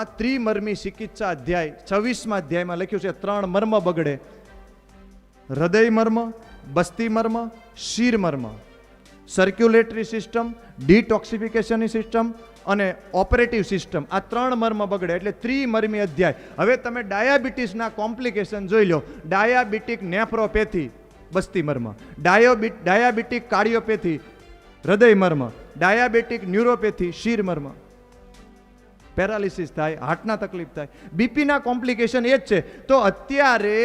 એમાં ત્રિમર્મી ચિકિત્સા અધ્યાય, છવ્વીસમાં અધ્યાયમાં લખ્યું છે, ત્રણ મર્મ બગડે. હૃદય મર્મ, બસ્તી મર્મ, શિર મર્મ. સર્ક્યુલેટરી સિસ્ટમ ડિટોક્સિફિકેશનની સિસ્ટમ અને ઓપરેટિવ સિસ્ટમ આ ત્રણ મર્મ બગડે એટલે ત્રિમર્મી અધ્યાય. હવે તમે ડાયાબિટીસના કોમ્પ્લિકેશન જોઈ લો. ડાયાબિટીક નેફ્રોપેથી, બસ્તી મર્મ. ડાયોબિટ, ડાયાબિટીક કાર્ડિયોપેથી, હૃદય મર્મ. ડાયાબિટીક ન્યુરોપેથી, શિર મર્મ. પેરાલિસિસ થાય, હાર્ટના તકલીફ થાય, બીપીના કોમ્પ્લિકેશન એ જ છે. તો અત્યારે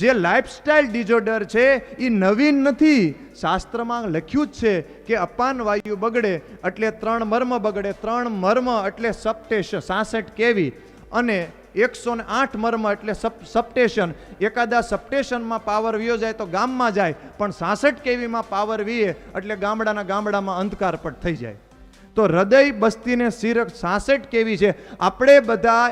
જે લાઇફસ્ટાઇલ ડિઝોર્ડર છે એ નવીન નથી. શાસ્ત્રમાં લખ્યું જ છે કે અપાન વાયુ બગડે એટલે ત્રણ મર્મ બગડે, ત્રણ મર્મ એટલે સપ્ટેશ સાસઠ કેવી. અને એકસો ને આઠ મર્મ એટલે સપ સપ્ટેશન. એકાદા સપ્ટેશનમાં પાવર વિયો જાય તો ગામમાં જાય, પણ સાસઠ કેવીમાં પાવર વીએ એટલે ગામડાના ગામડામાં અંધકાર પણ થઈ જાય. તો હૃદય બસ્તીને સિરક સાસઠ કેવી છે? આપણે બધા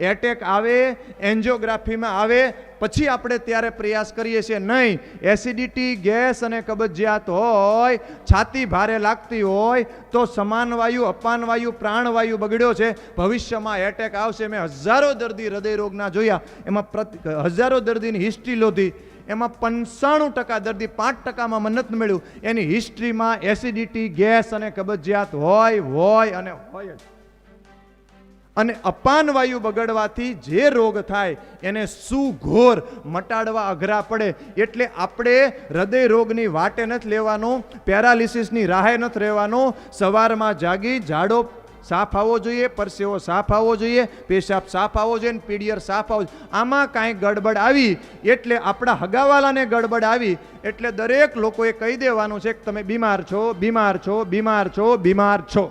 એટેક આવે એન્જિયોગ્રાફીમાં આવે, પછી આપણે ત્યારે પ્રયાસ કરીએ છીએ. નહીં એસિડિટી ગેસ અને કબજિયાત હોય, છાતી ભારે લાગતી હોય, તો સમાન વાયુ, અપાન વાયુ પ્રાણવાયુ બગડ્યો છે. ભવિષ્યમાં એટેક આવશે. મેં હજારો દર્દી હૃદયરોગના જોયા. એમાં હજારો દર્દીની હિસ્ટ્રી લોધી. એમાં પંચાણું ટકા દર્દી પાંચ ટકામાં મન્નત મળ્યું. એની હિસ્ટ્રીમાં એસિડિટી ગેસ અને કબજિયાત હોય હોય અને હોય જ. અને અપાન વાયુ બગડવાથી જે રોગ થાય એને સુઘોર મટાડવા અઘરા પડે. એટલે આપણે હૃદય રોગની વાટે નથી લેવાનો પેરાલિસિસની રાહે નથી રહેવાનો. સવારમાં જાગી જાડો સાફ આવવો જોઈએ, પરસેવો સાફ આવવો જોઈએ, પેશાબ સાફ આવવો જોઈએ ને પીડિયર સાફ આવવો આમાં કાંઈ ગડબડ આવી એટલે આપણા હગાવાલાને ગડબડ આવી એટલે દરેક લોકોએ કહી દેવાનું છે કે તમે બીમાર છો બીમાર છો બીમાર છો બીમાર છો.